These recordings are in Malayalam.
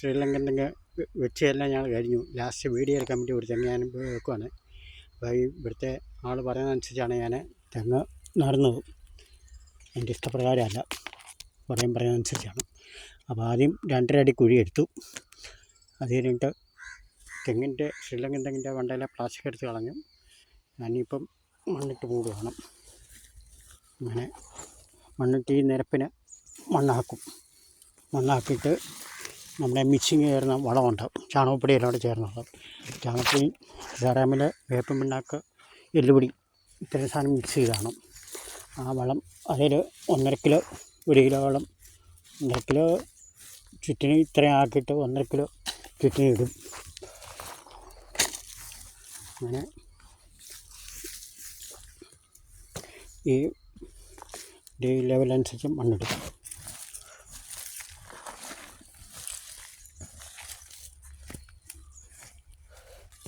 ശ്രീലങ്കൻ തെങ്ങ് വെച്ച് എല്ലാം ഞങ്ങൾ കഴിഞ്ഞു. ലാസ്റ്റ് വീഡിയോ എടുക്കാൻ വേണ്ടി ഒരു തെങ്ങ് ഞാൻ വെക്കുവാണ്. അപ്പോൾ ഈ ഇവിടുത്തെ ആൾ പറയുന്നതനുസരിച്ചാണ് ഞാൻ തെങ്ങ് നടന്നത്. എന്റെ ഇഷ്ടപ്രകാരമല്ല. പറയും പറയുന്നതനുസരിച്ചാണ്. അപ്പോൾ ആദ്യം രണ്ടര അടി കുഴി എടുത്തു. അത് കഴിഞ്ഞിട്ട് തെങ്ങിന്റെ ശ്രീലങ്കൻ തെങ്ങിന്റെ വണ്ടയിലെ പ്ലാസ്റ്റിക് എടുത്ത് കളഞ്ഞു. ഞാനിപ്പം മണ്ണിട്ട് മൂടുകയാണ്. അങ്ങനെ മണ്ണിട്ട് ഈ നിരപ്പിന് മണ്ണാക്കും. മണ്ണാക്കിയിട്ട് നമ്മുടെ മിക്സിങ് ചേർന്ന വളമുണ്ട്. ചാണകപ്പൊടി എല്ലാം കൂടെ ചേർന്നത് ചാണകപ്പൊടി ധാരാമിൽ വേപ്പം പിണ്ണാക്ക് എല്ലുപൊടി ഇത്രയും സാധനം മിക്സ് ചെയ്താണ്. ആ വളം അതിൽ ഒന്നര കിലോ ഒരു കിലോ വളം ഒന്നര കിലോ ചുറ്റിന് ഇത്രയും ആക്കിയിട്ട് ഒന്നര കിലോ ചുറ്റിന് ഇടും. അങ്ങനെ ഈ ലെവൽ അനുസരിച്ച് മണ്ണിടും.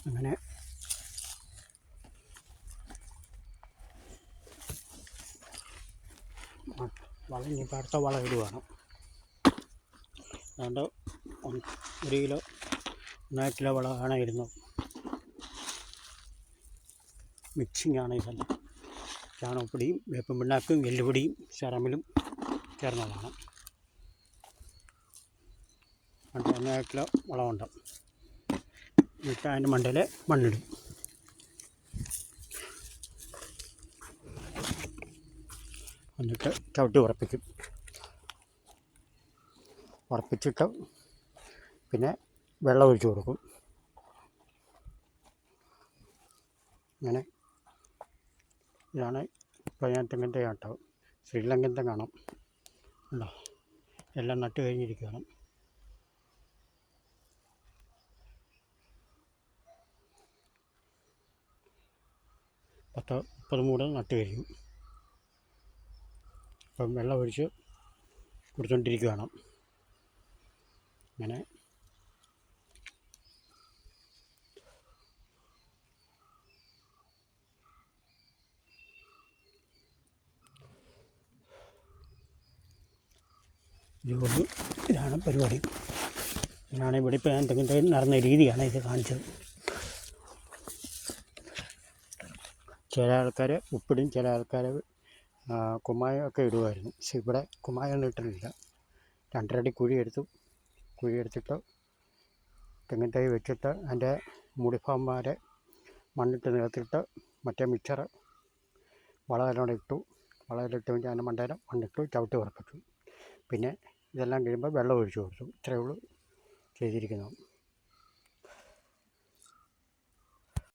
അങ്ങനെ. വളം ഇനിയിപ്പോൾ അടുത്ത വളം ഇടുവാണ്. അതുകൊണ്ട് ഒരു കിലോ ഒന്നര കിലോ വളമാണ് ഇരുന്നത്. മിക്സിങ്ങാണ് ഇതെല്ലാം ചാണകപ്പൊടിയും വേപ്പൻ പിണ്ണാക്കും എല്ലുപൊടിയും ശറമിലും ചേർന്നതാണ്. രണ്ട് ഒന്നര കിലോ വളമുണ്ട്. എന്നിട്ട് അതിന്റെ മണ്ടയിൽ മണ്ണിടും. എന്നിട്ട് ചവിട്ടി ഉറപ്പിക്കും. ഉറപ്പിച്ചിട്ട് പിന്നെ വെള്ളം ഒഴിച്ചു കൊടുക്കും. അങ്ങനെ ഇതാണ് ഇപ്പോൾ തെങ്ങിന്റെ കാണാം ശ്രീലങ്കൻ തെങ്ങാണ് ഉണ്ടോ? എല്ലാം നട്ട് കഴിഞ്ഞിരിക്കുകയാണ് പത്ത് മുപ്പത് മൂട് നട്ട് കഴിഞ്ഞു അപ്പം വെള്ളം ഒഴിച്ച് കൊടുത്തുകൊണ്ടിരിക്കുകയാണ് അങ്ങനെ. ഇതാണ് പരിപാടി. ഇതാണ് ഇവിടെ ഇപ്പോൾ എന്തെങ്കിലും നടന്ന രീതിയാണ് ഇത് കാണിച്ചത്. ചില ആൾക്കാർ ഉപ്പിടും ചില ആൾക്കാർ കുമ്മായം ഒക്കെ ഇടുമായിരുന്നു പക്ഷെ ഇവിടെ കുമ്മായമൊന്നും ഇട്ടിട്ടില്ല. രണ്ടരടി കുഴി എടുത്തു. കുഴി എടുത്തിട്ട് തെങ്ങിൻ തൈ വെച്ചിട്ട് അതിന്റെ മുടിഭാഗം വരെ മണ്ണിട്ട് നിലത്തിട്ട് മറ്റേ മിക്സർ വളരെ ഇട്ടു. വളമെല്ലാം കഴിഞ്ഞാൽ കഴിഞ്ഞ് അതിന്റെ മണ്ടേരം മണ്ണിട്ടു ചവിട്ടി ഉറപ്പിച്ചു. പിന്നെ ഇതെല്ലാം കഴിയുമ്പോൾ വെള്ളം ഒഴിച്ചു കൊടുത്തു. ഇത്രയേ ഉള്ളൂ ചെയ്തിരിക്കുന്നത്.